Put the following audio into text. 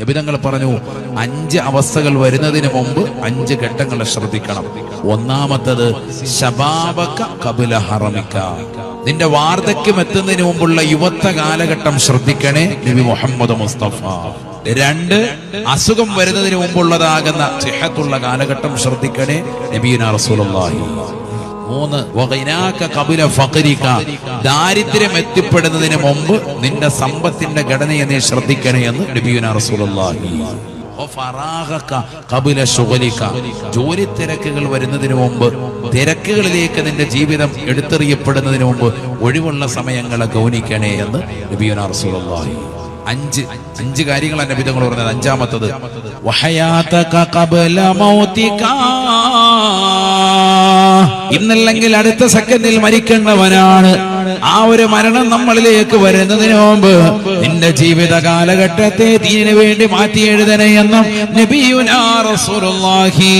നിബിതങ്ങൾ പറഞ്ഞു അഞ്ച് അവസ്ഥകൾ വരുന്നതിന് മുമ്പ് അഞ്ച് ഘട്ടങ്ങൾ ശ്രദ്ധിക്കണം. ഒന്നാമത്തത് ശബാബക കപില ഹറമിക്ക. നിന്റെ വാർദ്ധക്യം എത്തുന്നതിന് മുമ്പുള്ള യുവത്വ കാലഘട്ടം ശ്രദ്ധിക്കണേ നബി മുഹമ്മദ് മുസ്തഫ. രണ്ട് അസുഖം വരുന്നതിന് മുമ്പുള്ളതാകുന്ന സിഹത്തുള്ള കാലഘട്ടം ശ്രദ്ധിക്കണേ നബീന റസൂലുള്ളാഹി. മൂന്ന്. കപില ഫഖരിക ദാരിദ്ര്യം എത്തിപ്പെടുന്നതിന് മുമ്പ് നിന്റെ സമ്പത്തിന്റെ ഘടനയെ നീ ശ്രദ്ധിക്കണേ എന്ന് റസൂലുള്ളാഹി. കപില ശുഗലിക ജോലി തിരക്കുകൾ വരുന്നതിന് മുമ്പ് തിരക്കുകളിലേക്ക് നിന്റെ ജീവിതം എടുത്തെറിയപ്പെടുന്നതിന് മുമ്പ് ഒഴിവുള്ള സമയങ്ങളെ ഗൗനിക്കണേ എന്ന് നബിയുന റസൂലുള്ളാഹി. അഞ്ച്. അഞ്ച് കാര്യങ്ങളാണ് നബിതങ്ങൾ പറഞ്ഞത്. അഞ്ചാമത്തത്. വഹയാതക കബല മൗതിക. ഇന്നല്ലെങ്കിൽ അടുത്ത സെക്കൻഡിൽ മരിക്കേണ്ടവനാണ്. ആ ഒരു മരണം നമ്മളിലേക്ക് വരുന്നതിന് മുമ്പ് നിന്റെ ജീവിത കാലഘട്ടത്തെ ദീനിനു വേണ്ടി മാറ്റി എഴുതണേ എന്നും നബിയുനാ റസൂലുള്ളാഹി.